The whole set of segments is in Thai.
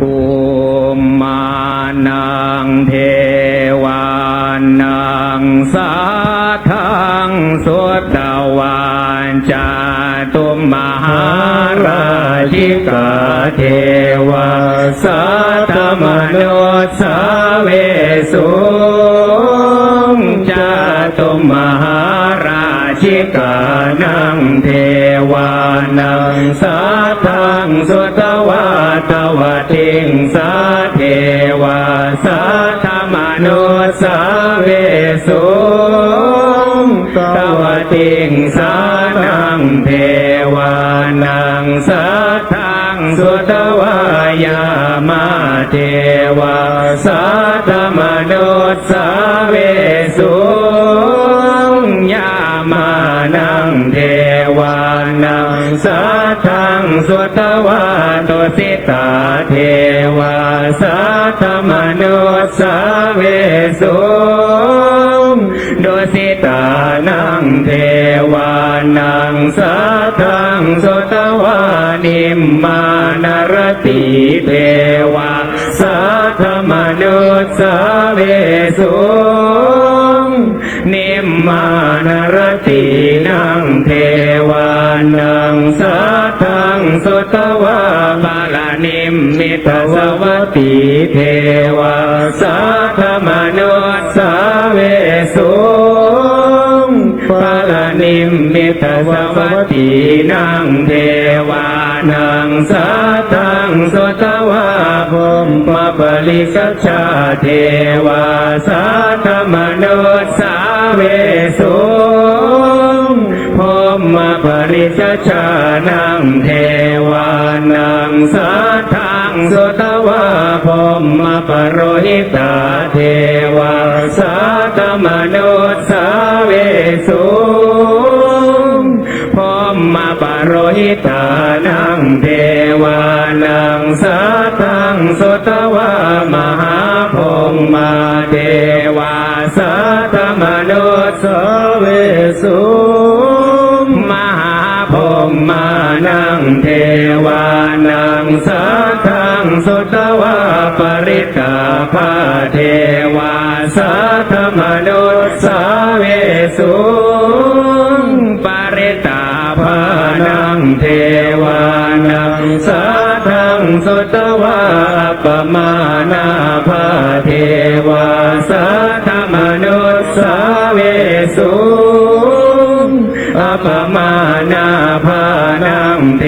ภูมิมานังเทวานังสาทังสุตตวานจาตุมมหาราชิกาเทวาสัตมโนสาเวสุงจาตุมมหาราชิกานังเทวานังสัทังสุตวา ตวทิงสาเทวาสัทธมโนสาเวสุงตวติงสานังเทวานังสัทธังสุตวายามาเทวาสัทธมโนสาเวสุงยามานังเทวานังสัทธังสุตวา ตุสิตาเทวาสัทธมโนสเวสุงดุสิตานังเทวานังสัทธังสุตวานิมมานรติเทวาสัทมโนสเวสุงนิมมานรตินังเทวานังสัทธังสุตวาบาลา นิมมิตสวัตติเทวาสัทธมโนสาเวสุงปาลานิมมิตสวัตตินังเทวานังสัทธังสุตวาภมมาปริกัจฉาเทวาสัทธมโนสาเวสุง มมาปริกัจฉานังเทวานังสัทธังสุตวาภมมาปโรหิตาเทวาสัทธมโนสาเวสุพมมาปโรหิตานังเทวานังสัทธังสุตวามหาพงมาเทวาสัทธมโนสาเวสุ พงมานังเทวานังสัทังสุตวาปริตาภาเทวาสัทธมโนสาเวสุงปริตาภานังเทวานังสัทังสุตวาปมานาภาเท นาภานังเท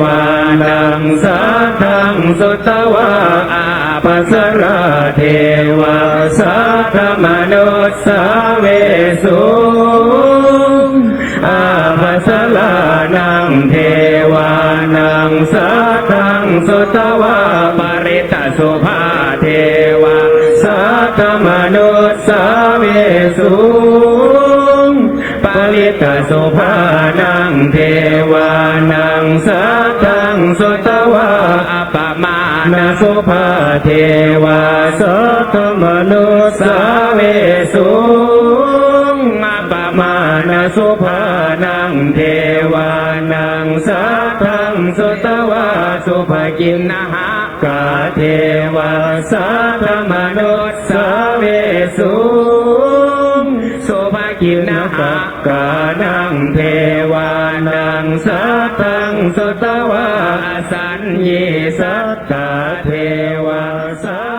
วานังสัทธังสุตวาอาปัสราเทวาสัทมโนสาเวสุอาภัสลานังเทวานังสัทธังสุตวาปริตสุภาเทวาสัทมโนสาเวสุ ปริตสุภานังเทวานังสัทธังสุตวาอปมาณสุภาเทวาสัทธมโนสาเวสุงอปมาณสุภานังเทวานังสัทังสุตวาสุภกินนะหากาเทวาสัทมโนสาเวสุ กินสักกานังเทวานังสัตังสตวะสัญญสัตตเทวาสั